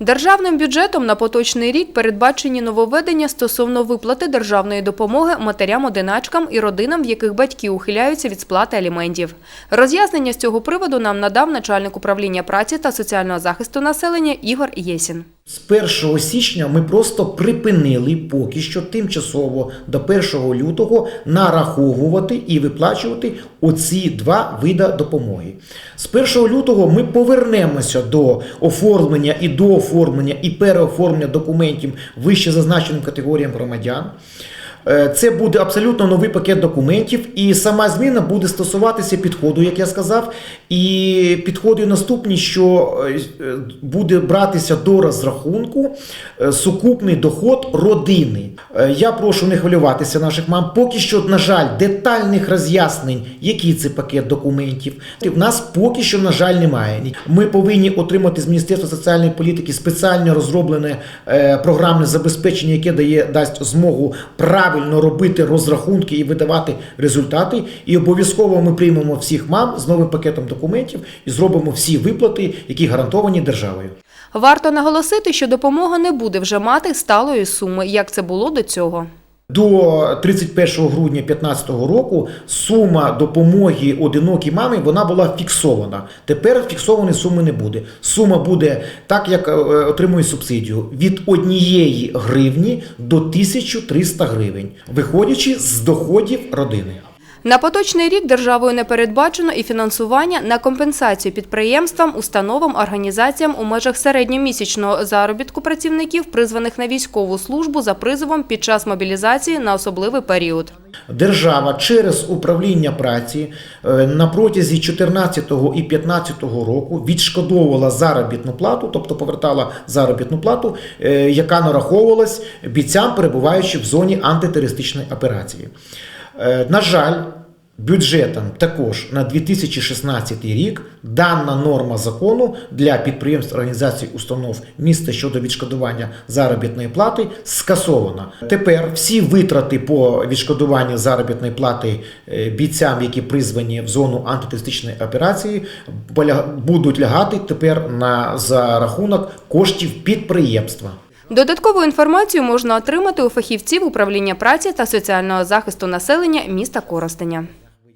Державним бюджетом на поточний рік передбачені нововведення стосовно виплати державної допомоги матерям-одиначкам і родинам, в яких батьки ухиляються від сплати аліментів. Роз'яснення з цього приводу нам надав начальник управління праці та соціального захисту населення Ігор Єсін. З 1 січня ми просто припинили поки що тимчасово до 1 лютого нараховувати і виплачувати оці два види допомоги. З 1 лютого ми повернемося до оформлення і до оформлення і переоформлення документів вище зазначеним категоріям громадян. Е, Це буде абсолютно новий пакет документів, і сама зміна буде стосуватися підходу, як я сказав. І підходи наступні, що е, буде братися до розрахунку е, сукупний доход родини. Я прошу не хвилюватися наших мам. Поки що, на жаль, детальних роз'яснень, який це пакет документів. В нас поки що, на жаль, немає. Ми повинні отримати з Міністерства соціальної політики спеціально розроблене програмне забезпечення, яке дає дасть змогу правильно робити розрахунки і видавати результати. І обов'язково ми приймемо всіх мам з новим пакетом документів і зробимо всі виплати, які гарантовані державою. Варто наголосити, що допомога не буде вже мати сталої суми, як це було до цього. До 31 грудня 2015 року сума допомоги одинокій мамі вона була фіксована. Тепер фіксованої суми не буде. Сума буде так, як е, отримує субсидію від однієї гривні до 1300 гривень, виходячи з доходів родини. На поточний рік державою не передбачено і фінансування на компенсацію підприємствам, установам, організаціям у межах середньомісячного заробітку працівників, призваних на військову службу за призовом під час мобілізації на особливий період. Держава через управління праці е, на протязі 14 і 15 року відшкодовувала заробітну плату, тобто повертала заробітну плату, е, яка нараховувалась бійцям, перебуваючи в зоні антитерористичної операції. Е, На жаль, бюджетом також на 2016 рік дана норма закону для підприємств, організацій, установ міста щодо відшкодування заробітної плати скасована. Тепер всі витрати по відшкодуванню заробітної плати е, бійцям, які призвані в зону антитерористичної операції, будуть лягати тепер на за рахунок коштів підприємства. Додаткову інформацію можна отримати у фахівців управління праці та соціального захисту населення міста Коростеня.